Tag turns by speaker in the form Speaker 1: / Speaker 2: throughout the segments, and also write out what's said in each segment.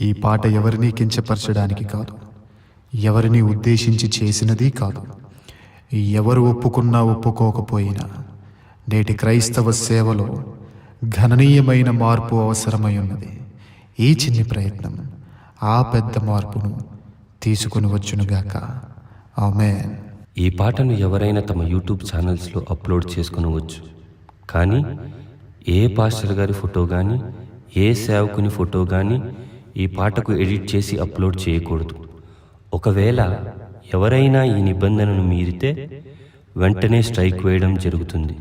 Speaker 1: ఈ పాట ఎవరినీ కించపరచడానికి కాదు. ఎవరిని ఉద్దేశించి చేసినది కాదు. ఎవరు ఒప్పుకున్నా ఒప్పుకోకపోయినా నేటి క్రైస్తవ సేవలో గణనీయమైన మార్పు అవసరమై ఉన్నది. ఈ చిన్ని ప్రయత్నం ఆ పెద్ద మార్పును తీసుకుని వచ్చునుగాక. ఆమె
Speaker 2: ఈ పాటను ఎవరైనా తమ యూట్యూబ్ ఛానల్స్లో అప్లోడ్ చేసుకునవచ్చు కానీ ఏ పాస్టర్ గారి ఫోటో కానీ ఏ సేవకుని ఫోటో కానీ ఈ పాటకు ఎడిట్ చేసి అప్లోడ్ చేయకూడదు. ఒకవేళ ఎవరైనా ఈ నిబంధనను మీరితే వెంటనే స్ట్రైక్ వేయడం జరుగుతుంది.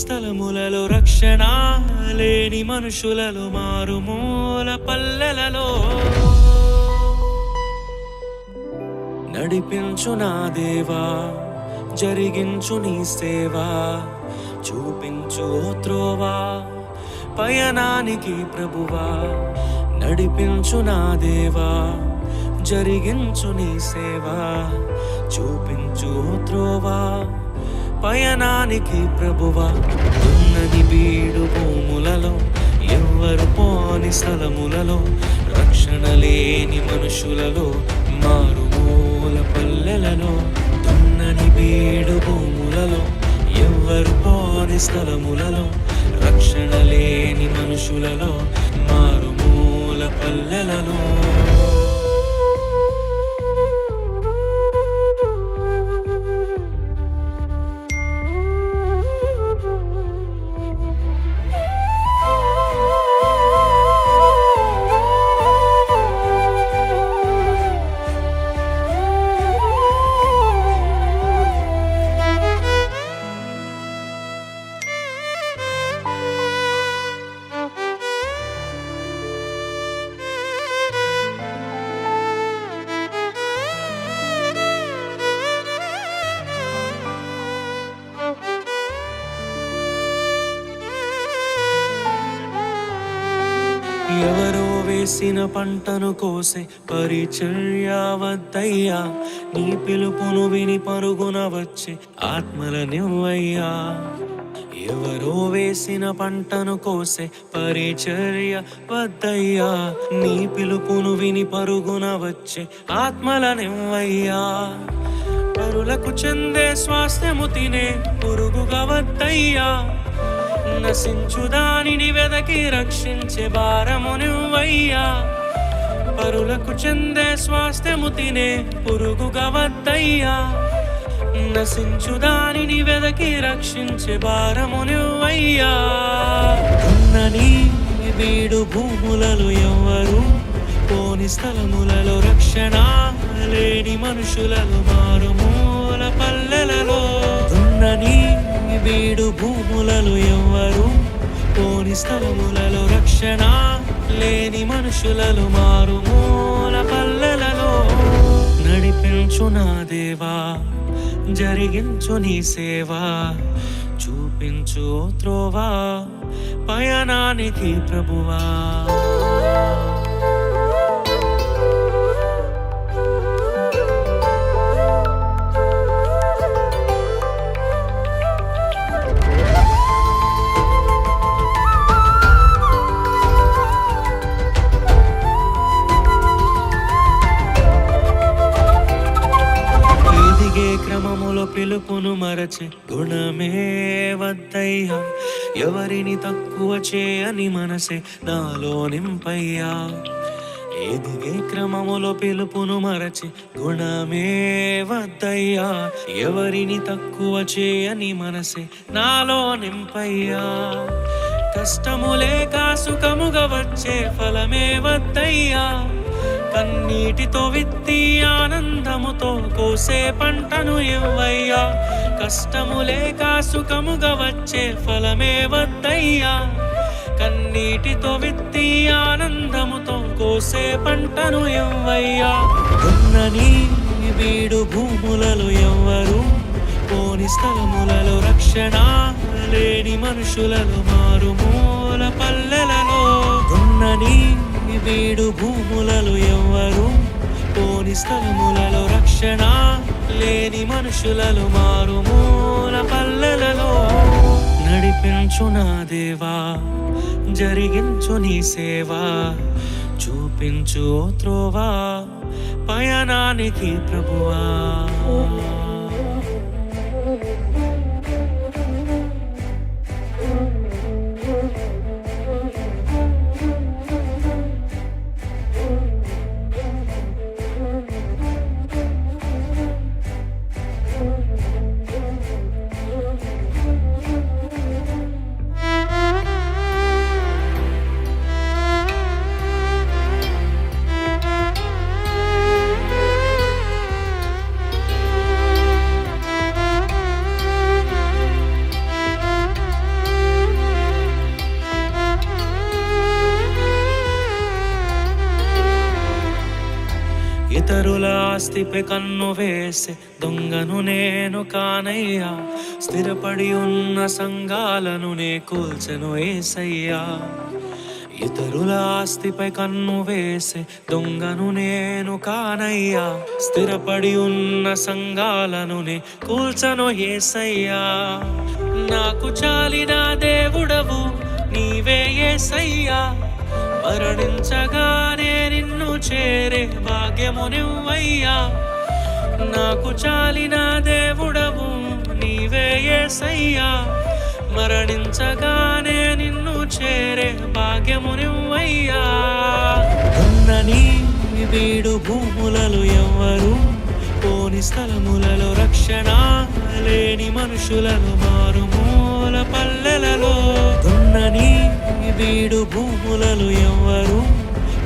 Speaker 3: స్థలములలో రక్షణ లేని మనుషులలో మారుమూల పల్లెలలో. నడిపించు నా దేవా జరిగించు నీ సేవా చూపించు త్రోవా పయనానికి ప్రభువా. నడిపించు నా దేవా జరిగించు నీ సేవా చూపించు త్రోవా. పయనానికి ప్రభువా. ఉన్నది బీడు భూములలో ఎవ్వరు పోని స్థలములలో రక్షణ లేని మనుషులలో మారుమూల పల్లెలలో ఉన్నది బీడు భూములలో ఎవ్వరు పోని స్థలములలో రక్షణ లేని మనుషులలో మారుమూల పల్లెలలో. వేసిన పంటను కోసే పరిచర్య వద్దయ్యా నీ పిలుపును విని పరుగున వచ్చే ఆత్మల నివ్వయ్యా. ఎవరో వేసిన పంటను కోసే పరిచర్య వద్దయ్యా నీ పిలుపును విని పరుగున వచ్చే ఆత్మల నివ్వయ్యా. పరులకు చెందే స్వాస్థ్యము తినే పురుగుగా వద్దయ్యా. నశించు దానిని వెదకి రక్షించే భారము నువ్వయ్యా. పరులకు చెందే స్వాస్థ్యము తినే పురుగుగా వద్దయ్యా. నశించు దానిని వెదకి రక్షించే భారము నువ్వయ్యా. ఉన్నని వీడు భూములలో ఎవ్వరు పోని స్థలములలో రక్షణ లేని మనుషులలో మారుము. వీడు భూములలో ఎవ్వరు పోని స్థలములలో రక్షణ లేని మనుషులలో మారుమూల పల్లెలలో. నడిపించు నా దేవా జరిగించు నీ సేవా చూపించు త్రోవా పయనానికి ప్రభువా. ఎవరిని తక్కువ చేయని మనసే నాలో నింపయ్యా. ఎదిగే క్రమములో పిలుపును మరచి గుణమే వద్దయ్యా. ఎవరిని తక్కువ చేయని మనసే నాలో నింపయ్యా. కష్టములే కాసుకముగా వచ్చే ఫలమే వద్దయ్యా. కన్నీటితో విత్తి ఆనందముతో కోసే పంటను ఇవ్వయ్యా. కష్టములే సుఖముగా వచ్చే ఫలమే వద్దయ్యా. కన్నీటితో విత్తి ఆనందముతో కోసే పంటను ఇవ్వయ్యా. ఉన్నని వీడు భూములలో ఎవ్వరు పోని స్థలములలో రక్షణ లేని మనుషులలో మారుమూల పల్లెలలో. ఉన్నని వీడు భూములలో ఎవ్వరు పోని స్థలములలో రక్షణ లేని మనుషులలో మారుమూల పల్లెలలో. నడిపించు నా దేవా జరిగించు నీ సేవా చూపించు త్రోవా పయనానికి ప్రభువా. ఇతరుల ఆస్తిపై కన్ను వేసే దొంగను నేను కానయ్యా. స్థిరపడి ఉన్న సంఘాలను నే కూల్చను ఏసయ్యా. ఇతరుల ఆస్తిపై కన్ను వేసే దొంగను నేను కానయ్యా. స్థిరపడి ఉన్న సంఘాలను నే కూల్చను ఏసయ్యా. నాకు చాలిన దేవుడవు నీవే ఏసయ్యా. మరణించగానే నిన్ను చేరే భాగ్యము నువ్వయ్యా. నాకు చాలిన దేవుడవు నీవే ఏసయ్యా. మరణించగానే నిన్ను చేరే భాగ్యము నువ్వయ్యా. ఉన్నని వీడు భూములలో ఎవ్వరు పోని స్థలములలో రక్షణ లేని మనుషులను మారుమూల పల్లెలలో వీడు భూములలో ఎవ్వరు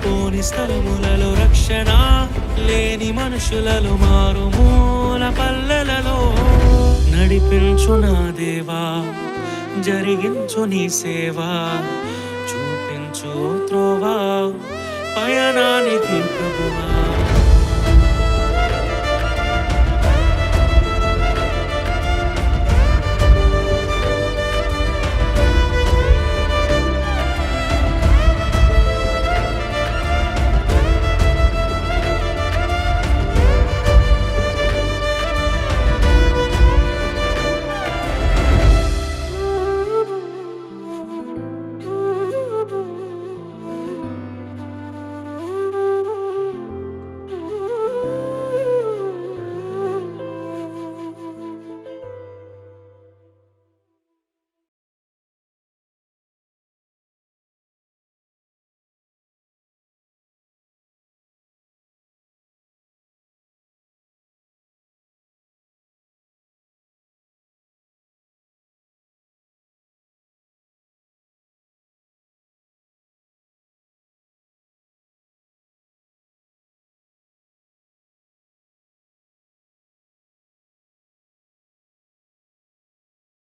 Speaker 3: పోని స్థలములలో రక్షణ లేని మనుషులలో మారుమూల పల్లెలలో. నడిపించు నా దేవా జరిగించు నీ సేవా చూపించు త్రోవా పయనానికి ప్రభువా